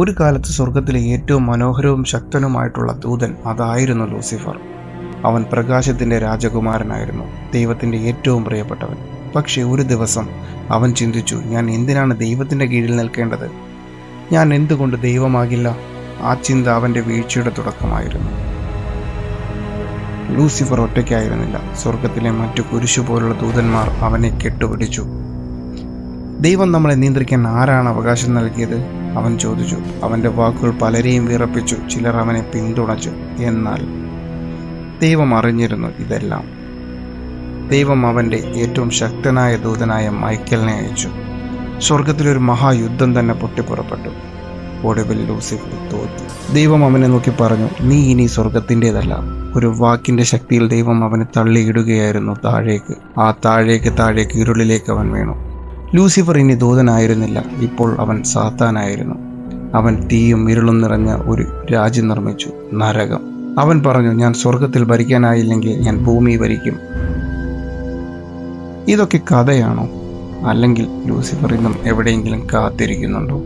ഒരു കാലത്ത് സ്വർഗത്തിലെ ഏറ്റവും മനോഹരവും ശക്തനുമായിട്ടുള്ള ദൂതൻ അതായിരുന്നു ലൂസിഫർ. അവൻ പ്രകാശത്തിന്റെ രാജകുമാരനായിരുന്നു ദൈവത്തിന്റെ ഏറ്റവും പ്രിയപ്പെട്ടവൻ. പക്ഷേ ഒരു ദിവസം അവൻ ചിന്തിച്ചു ഞാൻ എന്തിനാണ് ദൈവത്തിന്റെ കീഴിൽ നിൽക്കേണ്ടത്? ഞാൻ എന്തുകൊണ്ട് ദൈവമാകില്ല? ആ ചിന്ത അവന്റെ വീഴ്ചയുടെ തുടക്കമായിരുന്നു. ലൂസിഫർ ഒറ്റയ്ക്കായിരുന്നില്ല. സ്വർഗത്തിലെ മറ്റു കുരിശു പോലുള്ള ദൂതന്മാർ അവനെ കെട്ടുപിടിച്ചു. ദൈവം നമ്മളെ നിയന്ത്രിക്കാൻ ആരാണ് അവകാശം നൽകിയത്? അവൻ ചോദിച്ചു അവന്റെ വാക്കുകൾ പലരെയും വിറപ്പിച്ചു ചിലർ അവനെ പിന്തുണച്ചു. എന്നാൽ ദൈവം അറിഞ്ഞിരുന്നു ഇതെല്ലാം. ദൈവം അവന്റെ ഏറ്റവും ശക്തനായ ദൂതനായ മൈക്കലിനെ അയച്ചു. സ്വർഗത്തിലൊരു മഹായുദ്ധം തന്നെ പൊട്ടിപ്പുറപ്പെട്ടു ഒടുവിൽ ലൂസിഫർ തോറ്റു. ദൈവം അവനെ നോക്കി പറഞ്ഞു നീ ഇനി സ്വർഗത്തിന്റെതല്ല ഒരു വാക്കിന്റെ ശക്തിയിൽ ദൈവം അവനെ തള്ളിയിടുകയായിരുന്നു താഴേക്ക്. ആ താഴേക്ക് താഴേക്ക് ഇരുളിലേക്ക് അവൻ വീണു. ലൂസിഫർ ഇനി ദൂതനായിരുന്നില്ല. ഇപ്പോൾ അവൻ സാത്താനായിരുന്നു. അവൻ തീയും ഇരുളും നിറഞ്ഞ ഒരു രാജ്യം നിർമ്മിച്ചു നരകം. അവൻ പറഞ്ഞു ഞാൻ സ്വർഗത്തിൽ ഭരിക്കാനായില്ലെങ്കിൽ ഞാൻ ഭൂമി ഭരിക്കും. ഇതൊക്കെ കഥയാണോ? അല്ലെങ്കിൽ ലൂസിഫർ ഇന്നും എവിടെയെങ്കിലും കാത്തിരിക്കുന്നുണ്ടോ?